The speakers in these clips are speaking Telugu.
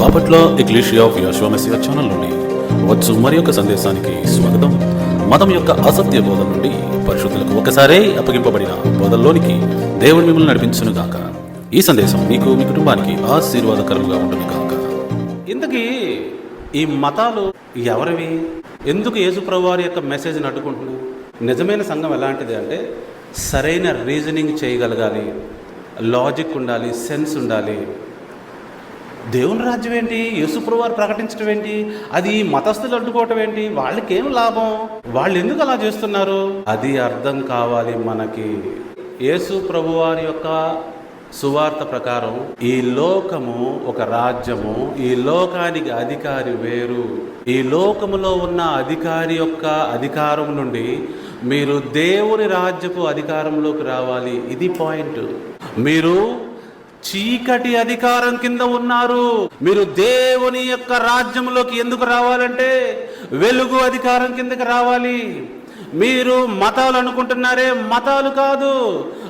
బాపట్ల ఎక్లీషియా ఆఫ్ యశ్వమసియా ఛానల్ నుండి వచ్చు మరి యొక్క సందేశానికి స్వాగతం. మతం యొక్క అసత్య బోధన నుండి పరిశుద్ధులకు ఒకసారే అప్పగింపబడిన బోధల్లోనికి దేవుడు మిమ్మల్ని నడిపించును గాక. ఈ సందేశం మీకు మీ కుటుంబానికి ఆశీర్వాదకరంగా ఉంటుంది గాక. ఇంతకీ ఈ మతాలు ఎవరివి? ఎందుకు యేసుప్రభు వారి యొక్క మెసేజ్ని అడ్డుకుంటున్నాయి నిజమైన సంఘం ఎలాంటిది అంటే సరైన రీజనింగ్ చేయగలగాలి లాజిక్ ఉండాలి సెన్స్ ఉండాలి దేవుని రాజ్యం ఏంటి? యేసుప్రభు వారు ప్రకటించడం ఏంటి? అది మతస్థులు అడ్డుకోవటం ఏంటి? వాళ్ళకేం లాభం? వాళ్ళు ఎందుకు అలా చేస్తున్నారు? అది అర్థం కావాలి మనకి. యేసు ప్రభు వారి యొక్క సువార్త ప్రకారం ఈ లోకము ఒక రాజ్యము ఈ లోకానికి అధికారి వేరు. ఈ లోకములో ఉన్న అధికారి యొక్క అధికారం నుండి మీరు దేవుని రాజ్యపు అధికారంలోకి రావాలి. ఇది పాయింట్. మీరు చీకటి అధికారం కింద ఉన్నారు. మీరు దేవుని యొక్క రాజ్యంలోకి ఎందుకు రావాలంటే వెలుగు అధికారం కిందకి రావాలి. మీరు మతాలు అనుకుంటున్నారే మతాలు కాదు.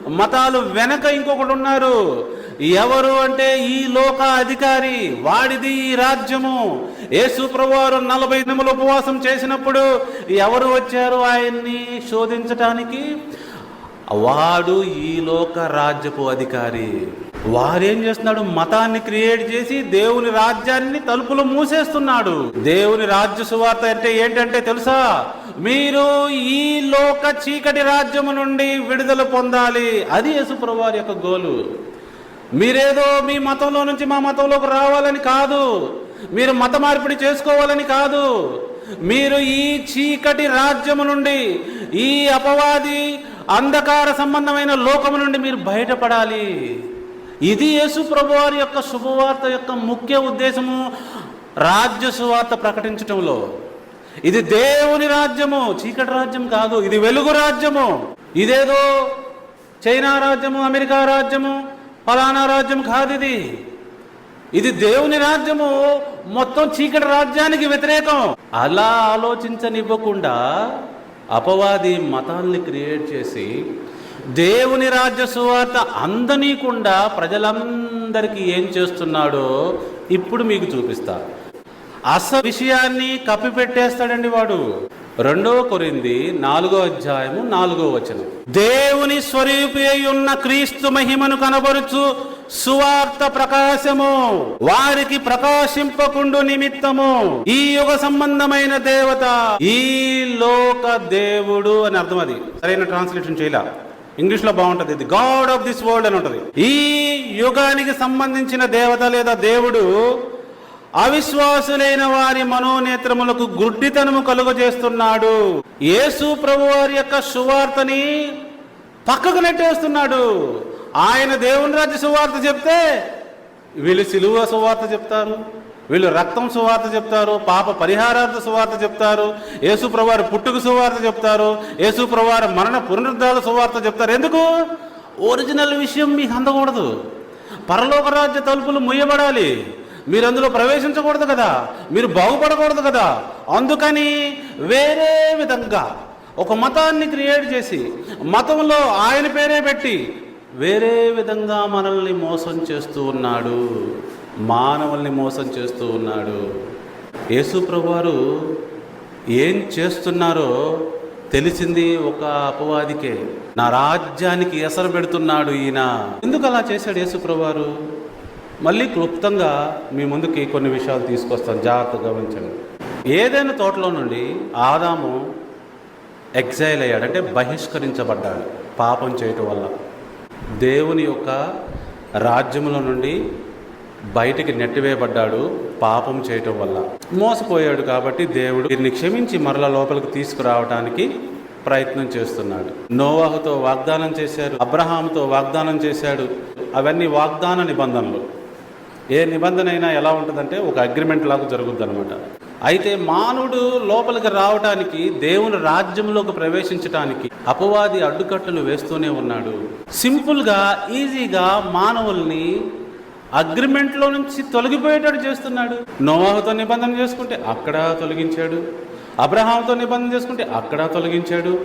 మతాలు వెనక ఇంకొకటి ఉన్నారు. ఎవరు అంటే ఈ లోక అధికారి వాడిది ఈ రాజ్యము. యేసు ప్రభువారు నలభై దినములు ఉపవాసం చేసినప్పుడు ఎవరు వచ్చారు ఆయన్ని శోధించటానికి? వాడు ఈ లోక రాజ్యపు అధికారి. వారేం చేస్తున్నాడు? మతాన్ని క్రియేట్ చేసి దేవుని రాజ్యాన్ని తలుపులు మూసేస్తున్నాడు. దేవుని రాజ్య సువార్త అంటే ఏంటంటే తెలుసా? మీరు ఈ లోక చీకటి రాజ్యము నుండి విడుదల పొందాలి. అది యేసుప్రవారి యొక్క గోలు. మీరేదో మీ మతంలో నుంచి మా మతంలోకి రావాలని కాదు. మీరు మత మార్పిడి చేసుకోవాలని కాదు. మీరు ఈ చీకటి రాజ్యము నుండి ఈ అపవాది అంధకార సంబంధమైన లోకము నుండి మీరు బయటపడాలి. ఇది యేసు ప్రభు వారి యొక్క శుభవార్త యొక్క ముఖ్య ఉద్దేశము రాజ్య సువార్త ప్రకటించటంలో. ఇది దేవుని రాజ్యము చీకటి రాజ్యం కాదు ఇది వెలుగు రాజ్యము. ఇదేదో చైనా రాజ్యము అమెరికా రాజ్యము ఫలానా రాజ్యం కాదు ఇది. ఇది దేవుని రాజ్యము మొత్తం చీకటి రాజ్యానికి వ్యతిరేకం. అలా ఆలోచించనివ్వకుండా అపవాది మతాల్ని క్రియేట్ చేసి దేవుని రాజ్య సువార్త అందనీకుండా ప్రజలందరికీ ఏం చేస్తున్నాడో ఇప్పుడు మీకు చూపిస్తా. అస విషయాన్ని కప్పిపెట్టేస్తాడండి వాడు. రెండవ కొరింది నాలుగో అధ్యాయము నాలుగో వచనం. దేవుని స్వరూపి ఉన్న క్రీస్తు మహిమను కనబరుచు సువార్త ప్రకాశము వారికి ప్రకాశింపకుండు నిమిత్తము. ఈ యుగ సంబంధమైన దేవత ఈ లోక దేవుడు అని అర్థం అది. సరైన ట్రాన్స్లేషన్ చేయలే? ఇంగ్లీష్లో బాగుంటది. ఇది గాడ్ ఆఫ్ దిస్ వరల్డ్ అని ఉంటది. ఈ యుగానికి సంబంధించిన దేవత లేదా దేవుడు అవిశ్వాసులైన వారి మనోనేత్రములకు గుడ్డితనము కలుగజేస్తున్నాడు. యేసు ప్రభు వారి యొక్క సువార్తని పక్కకు నెట్టేస్తున్నాడు. ఆయన దేవుని రాజ్య సువార్త చెప్తే వీళ్ళు సిలువ సువార్త చెప్తారు. వీళ్ళు రక్తం సువార్త చెప్తారు పాప పరిహారార్థ సువార్త చెప్తారు యేసు పుట్టుకు పుట్టుక సువార్త చెప్తారు యేసుప్రవారు మరణ పునరుద్ధాల సువార్త చెప్తారు. ఎందుకు? ఒరిజినల్ విషయం మీకు అందకూడదు. పరలోక రాజ్య తలుపులు ముయ్యబడాలి. మీరు అందులో ప్రవేశించకూడదు కదా. మీరు బాగుపడకూడదు కదా. అందుకని వేరే విధంగా ఒక మతాన్ని క్రియేట్ చేసి మతంలో ఆయన పేరే పెట్టి వేరే విధంగా మనల్ని మోసం చేస్తూ ఉన్నాడు. మానవుల్ని మోసం చేస్తూ ఉన్నాడు. యేసు ప్రభువారు ఏం చేస్తున్నారో తెలిసింది ఒక అపవాదికే. నా రాజ్యానికి ఎసరు పెడుతున్నాడు ఈయన. ఎందుకు అలా చేశాడు యేసుప్రభారు మళ్ళీ క్లుప్తంగా మీ ముందుకి కొన్ని విషయాలు తీసుకొస్తాను. జాగ్రత్తగా గమనించండి. ఏదైనా తోటలో నుండి ఆదాము ఎగ్జైల్ అయ్యాడు. అంటే బహిష్కరించబడ్డాడు. పాపం చేయటం వల్ల. దేవుని యొక్క రాజ్యముల నుండి బయటికి నెట్టివేయబడ్డాడు పాపం చేయటం వల్ల. మోసపోయాడు కాబట్టి దేవుడు వీరిని క్షమించి మరల లోపలికి తీసుకురావడానికి ప్రయత్నం చేస్తున్నాడు. నోవాహుతో వాగ్దానం చేశారు అబ్రహాంతో వాగ్దానం చేశాడు. అవన్నీ వాగ్దాన నిబంధనలు. ఏ నిబంధన అయినా ఎలా ఉంటుందంటే ఒక అగ్రిమెంట్ లాగా జరుగుద్ది అనమాట అయితే మానవుడు లోపలికి రావటానికి దేవుని రాజ్యంలోకి ప్రవేశించటానికి అపవాది అడ్డుకట్టలు వేస్తూనే ఉన్నాడు. సింపుల్గా ఈజీగా మానవుల్ని అగ్రిమెంట్లో నుంచి తొలగిపోయేటట్టు చేస్తున్నాడు. నోవాహుతో నిబంధన చేసుకుంటే అక్కడ తొలగించాడు. అబ్రహాంతో నిబంధన చేసుకుంటే అక్కడ తొలగించాడు.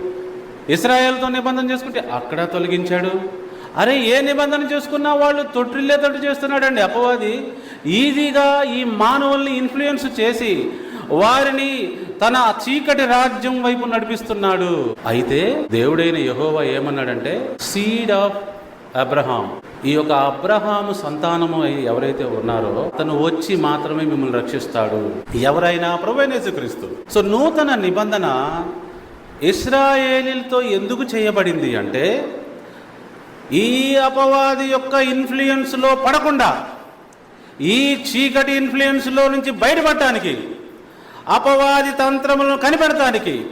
ఇస్రాయేల్తో నిబంధన చేసుకుంటే అక్కడ తొలగించాడు. అరే ఏ నిబంధన చేసుకున్నా వాళ్ళు తొట్టిల్లేతోటి చేస్తున్నాడండి అపవాది. ఈజీగా ఈ మానవుల్ని ఇన్ఫ్లుయెన్స్ చేసి వారిని తన చీకటి రాజ్యం వైపు నడిపిస్తున్నాడు. అయితే దేవుడైన యహోవా ఏమన్నాడంటే సీడ్ ఆఫ్ అబ్రహాం ఈ యొక్క అబ్రహాము సంతానము అయి ఎవరైతే ఉన్నారో తను వచ్చి మాత్రమే మిమ్మల్ని రక్షిస్తాడు. ఎవరైనా క్రీస్తు సో నూతన నిబంధన ఇస్రాయేలీలతో ఎందుకు చేయబడింది అంటే ఈ అపవాది యొక్క ఇన్ఫ్లుయెన్స్లో పడకుండా ఈ చీకటి ఇన్ఫ్లుయెన్స్లో నుంచి బయటపడటానికి అపవాది తంత్రములను కనిపెడటానికి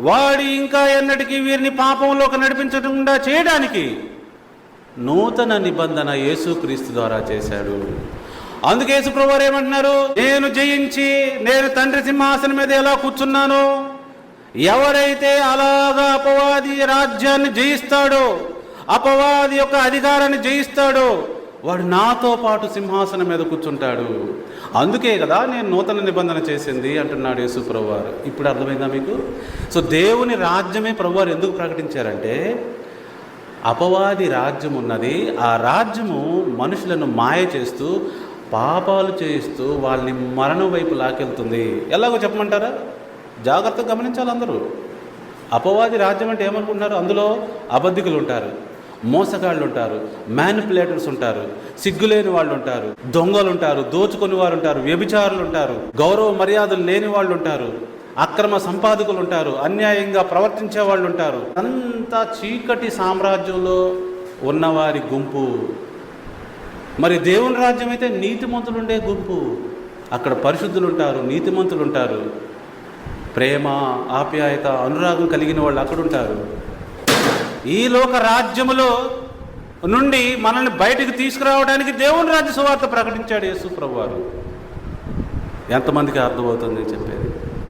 వాడి ఇంకా ఎన్నటికీ వీరిని పాపంలోకి నడిపించకుండా చేయడానికి నూతన నిబంధన యేసుక్రీస్తు ద్వారా చేశాడు. అందుకే యేసుప్రభువారు ఏమంటున్నారు? నేను జయించి నేను తండ్రి సింహాసనం మీద ఎలా కూర్చున్నానో ఎవరైతే అలాగా అపవాది రాజ్యాన్ని జయిస్తాడో అపవాది యొక్క అధికారాన్ని జయిస్తాడో వాడు నాతో పాటు సింహాసనం మీద కూర్చుంటాడు. అందుకే కదా నేను నూతన నిబంధన చేసింది అంటున్నాడు యేసు ప్రభువారు ఇప్పుడు అర్థమైందా మీకు? సో దేవుని రాజ్యమే ప్రభువారు ఎందుకు ప్రకటించారంటే అపవాది రాజ్యం ఉన్నది. ఆ రాజ్యము మనుషులను మాయ చేస్తూ పాపాలు చేయిస్తూ వాళ్ళని మరణం వైపు లాకెళ్తుంది ఎలాగో చెప్పమంటారా? జాగ్రత్తగా గమనించాలి అందరూ. అపవాది రాజ్యం అంటే ఏమనుకుంటున్నారు? అందులో అబద్ధికులు ఉంటారు మోసగాళ్ళు ఉంటారు మ్యానిపులేటర్స్ ఉంటారు సిగ్గులేని వాళ్ళు ఉంటారు దొంగలు ఉంటారు దోచుకుని వారు ఉంటారు వ్యభిచారులు ఉంటారు గౌరవ మర్యాదలు లేని వాళ్ళు ఉంటారు అక్రమ సంపాదకులు ఉంటారు అన్యాయంగా ప్రవర్తించే వాళ్ళు ఉంటారు అంతా చీకటి సామ్రాజ్యంలో ఉన్నవారి గుంపు. మరి దేవుని రాజ్యం అయితే నీతిమంతులు ఉండే గుంపు. అక్కడ పరిశుద్ధులు ఉంటారు నీతిమంతులు ఉంటారు ప్రేమ ఆప్యాయత అనురాగం కలిగిన వాళ్ళు అక్కడ ఉంటారు ఈ లోక రాజ్యములో నుండి మనల్ని బయటికి తీసుకురావడానికి దేవుని రాజ్య సువార్త ప్రకటించాడు యేసు ప్రభు వారు ఎంతమందికి అర్థమవుతుంది చెప్పేది?